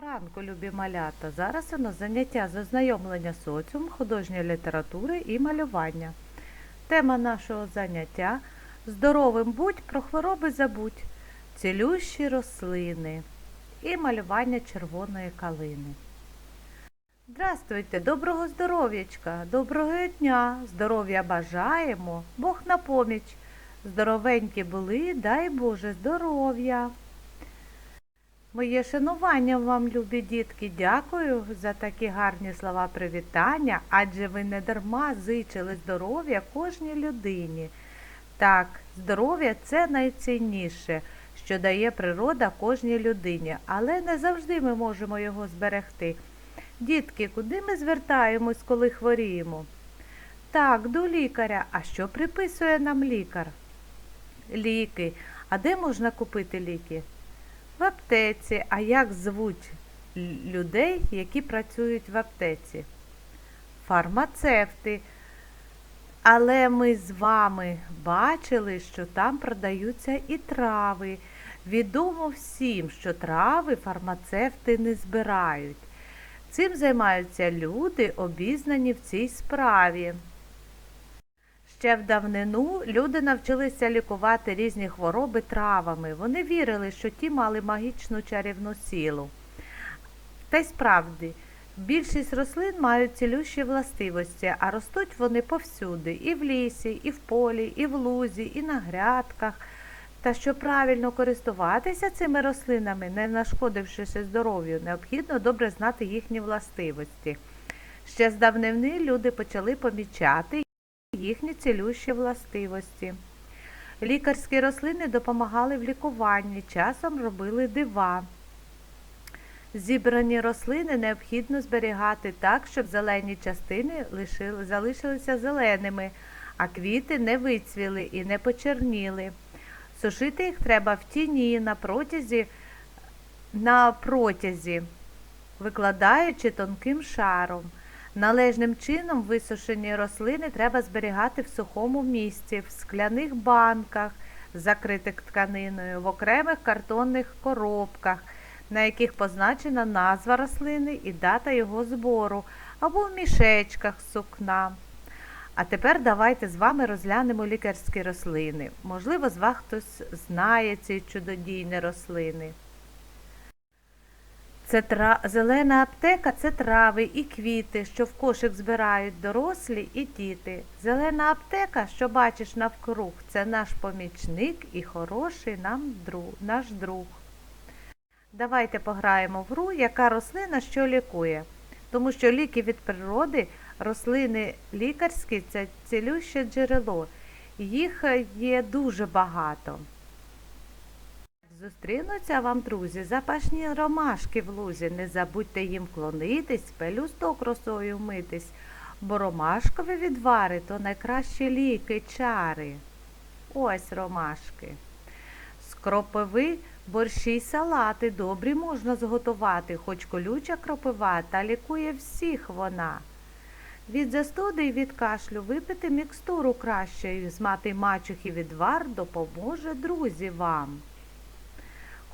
ранку, любі малята. Зараз у нас заняття з ознайомлення з соціумом, художньої літератури і малювання. Тема нашого заняття Здоровим будь, про хвороби забудь, цілющі рослини і малювання червоної калини. Здравствуйте, доброго здоров'ячка, доброго дня, здоров'я бажаємо, Бог на поміч. Здоровенькі були, дай Боже здоров'я. Моє шанування вам, любі дітки, дякую за такі гарні слова привітання, адже ви не дарма зичили здоров'я кожній людині. Так, здоров'я це найцінніше, що дає природа кожній людині, але не завжди ми можемо його зберегти. Дітки, куди ми звертаємось, коли хворіємо? Так, до лікаря. А що приписує нам лікар? Ліки. А де можна купити ліки? В аптеці. А як звуть людей, які працюють в аптеці? Фармацевти. Але ми з вами бачили, що там продаються і трави. Відомо всім, що трави фармацевти не збирають. Цим займаються люди, обізнані в цій справі. Ще в давнину люди навчилися лікувати різні хвороби травами. Вони вірили, що ті мали магічну чарівну силу. Та й справді, більшість рослин мають цілющі властивості, а ростуть вони повсюди, і в лісі, і в полі, і в лузі, і на грядках. Та щоб правильно користуватися цими рослинами, не нашкодившися здоров'ю, необхідно добре знати їхні властивості. Ще з давнини люди почали помічати їхні цілющі властивості. Лікарські рослини допомагали в лікуванні, часом робили дива. Зібрані рослини необхідно зберігати так, щоб зелені частини лишили, залишилися зеленими, а квіти не вицвіли і не почерніли. Сушити їх треба в тіні на протязі, на протязі, викладаючи тонким шаром. Належним чином висушені рослини треба зберігати в сухому місці, в скляних банках, закритих тканиною, в окремих картонних коробках, на яких позначена назва рослини і дата його збору, або в мішечках сукна. А тепер давайте з вами розглянемо лікарські рослини. Можливо, з вас хтось знає ці чудодійні рослини. Це тра... Зелена аптека це трави і квіти, що в кошик збирають дорослі і діти. Зелена аптека, що бачиш навкруг, це наш помічник і хороший нам друг, наш друг. Давайте пограємо в гру, яка рослина що лікує. Тому що ліки від природи, рослини лікарські це цілюще джерело. Їх е, є дуже багато. Зустрінуться вам, друзі, запашні ромашки в лузі. Не забудьте їм клонитись, пелюсток росою митись, бо ромашкові відвари то найкращі ліки, чари. Ось ромашки. З кропиви борщі й салати добрі можна зготувати, хоч колюча кропива, та лікує всіх вона. Від застуди й від кашлю випити мікстуру краще, з мати мачухи відвар допоможе друзі вам.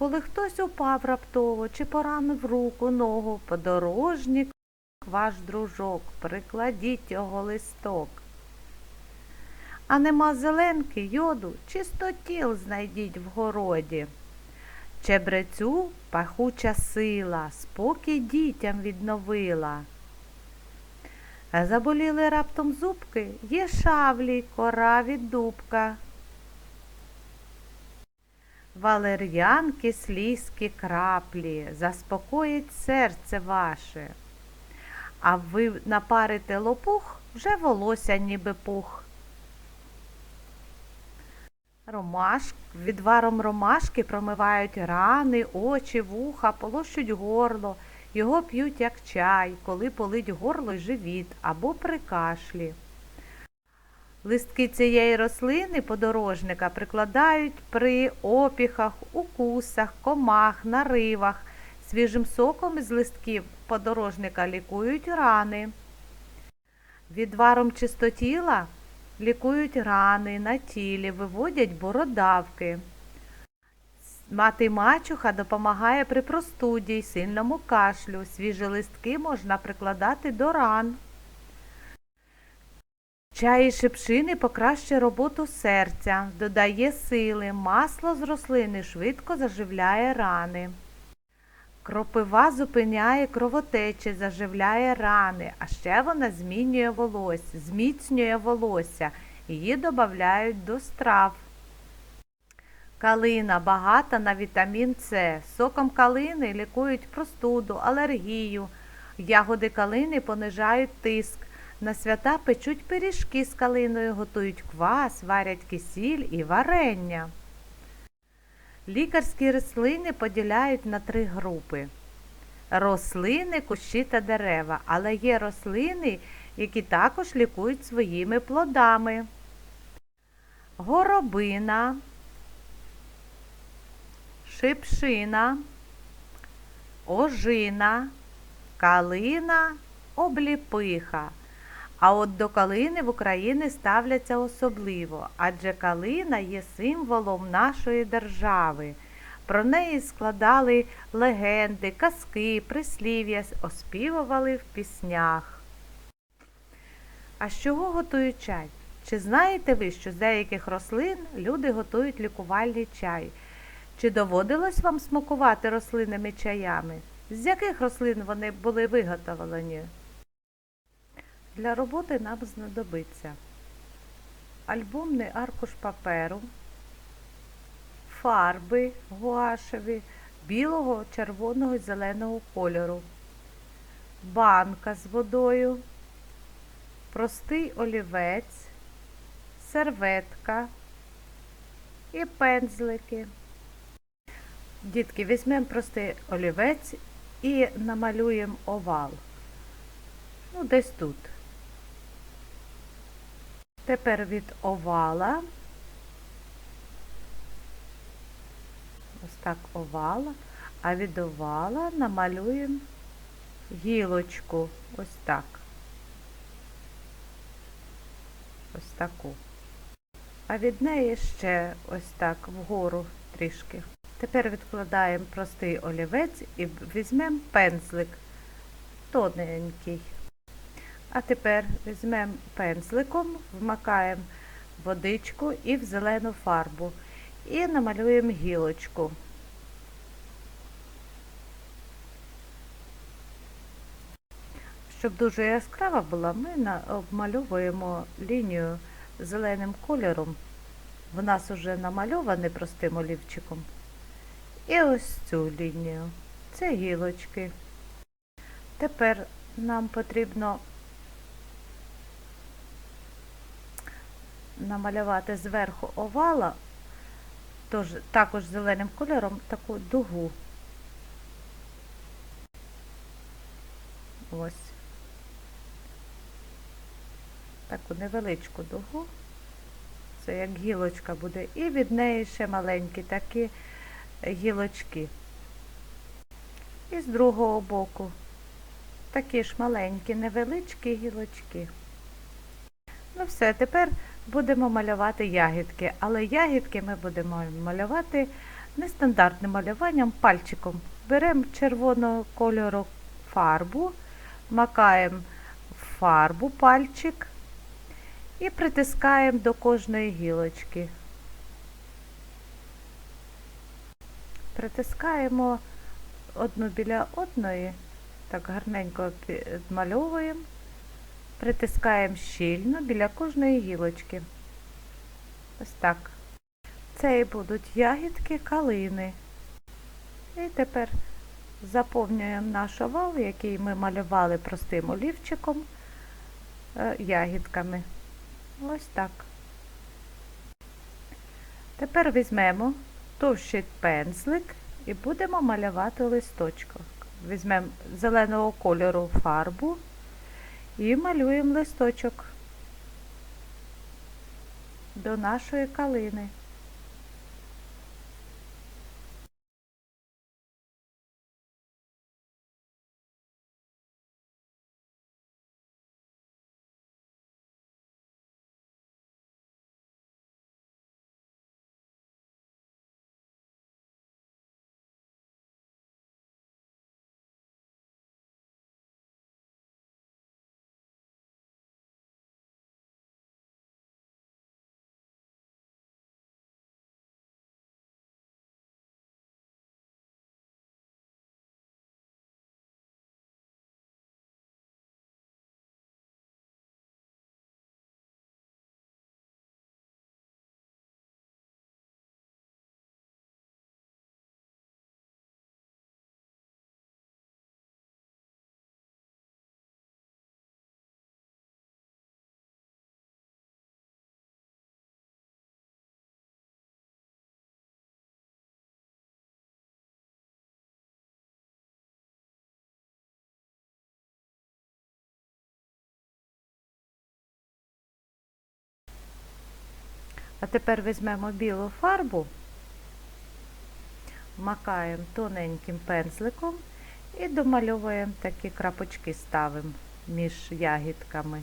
Коли хтось упав раптово чи поранив руку, ногу, подорожнік ваш дружок, прикладіть його листок. А нема зеленки, йоду, чистотіл знайдіть в городі. Чебрецю пахуча сила, спокій дітям відновила. Заболіли раптом зубки, є шавлі, кора від дубка. Валер'янки, слізки, краплі, заспокоїть серце ваше. А ви напарите лопух, вже волосся ніби пух. Ромаш... Відваром ромашки промивають рани, очі, вуха, полощуть горло. Його п'ють як чай, коли болить горло й живіт або при кашлі. Листки цієї рослини подорожника прикладають при опіхах, укусах, комах, наривах. Свіжим соком із листків подорожника лікують рани. Відваром чистотіла лікують рани на тілі, виводять бородавки. Мати мачуха допомагає при простуді й сильному кашлю. Свіжі листки можна прикладати до ран. Чай із шипшини покращує роботу серця, додає сили, масло з рослини швидко заживляє рани. Кропива зупиняє кровотечі, заживляє рани, а ще вона змінює волосся, зміцнює волосся. Її додають до страв. Калина багата на вітамін С. Соком калини лікують простуду, алергію. Ягоди калини понижають тиск. На свята печуть пиріжки з калиною, готують квас, варять кисіль і варення. Лікарські рослини поділяють на три групи. Рослини, кущі та дерева, але є рослини, які також лікують своїми плодами. Горобина, шипшина, ожина, калина, обліпиха. А от до калини в Україні ставляться особливо, адже калина є символом нашої держави. Про неї складали легенди, казки, прислів'я, оспівували в піснях. А з чого готують чай? Чи знаєте ви, що з деяких рослин люди готують лікувальний чай? Чи доводилось вам смакувати рослинними чаями? З яких рослин вони були виготовлені? Для роботи нам знадобиться альбомний аркуш паперу, фарби гуашеві білого, червоного і зеленого кольору, банка з водою, простий олівець, серветка і пензлики. Дітки, візьмемо простий олівець і намалюємо овал. Ну, десь тут. Тепер від овала, ось так овала, а від овала намалюємо гілочку, ось так. Ось таку. А від неї ще ось так вгору трішки. Тепер відкладаємо простий олівець і візьмемо пензлик тоненький. А тепер візьмемо пензликом, вмакаємо водичку і в зелену фарбу і намалюємо гілочку. Щоб дуже яскрава була, ми обмальовуємо лінію зеленим кольором. В нас вже намальоване простим олівчиком. І ось цю лінію. Це гілочки. Тепер нам потрібно намалювати зверху овала, тож, також зеленим кольором, таку дугу. Ось. Таку невеличку дугу. Це як гілочка буде. І від неї ще маленькі такі гілочки. І з другого боку такі ж маленькі, невеличкі гілочки. Ну все, тепер будемо малювати ягідки, але ягідки ми будемо малювати нестандартним малюванням пальчиком. Беремо червоного кольору фарбу, макаємо в фарбу пальчик і притискаємо до кожної гілочки. Притискаємо одну біля одної, так гарненько підмальовуємо. Притискаємо щільно біля кожної гілочки. Ось так. Це і будуть ягідки калини. І тепер заповнюємо наш овал, який ми малювали простим олівчиком, е, ягідками. Ось так. Тепер візьмемо товщий пензлик і будемо малювати листочок. Візьмемо зеленого кольору фарбу і малюємо листочок до нашої калини. А тепер візьмемо білу фарбу, макаємо тоненьким пензликом і домальовуємо такі крапочки ставимо між ягідками.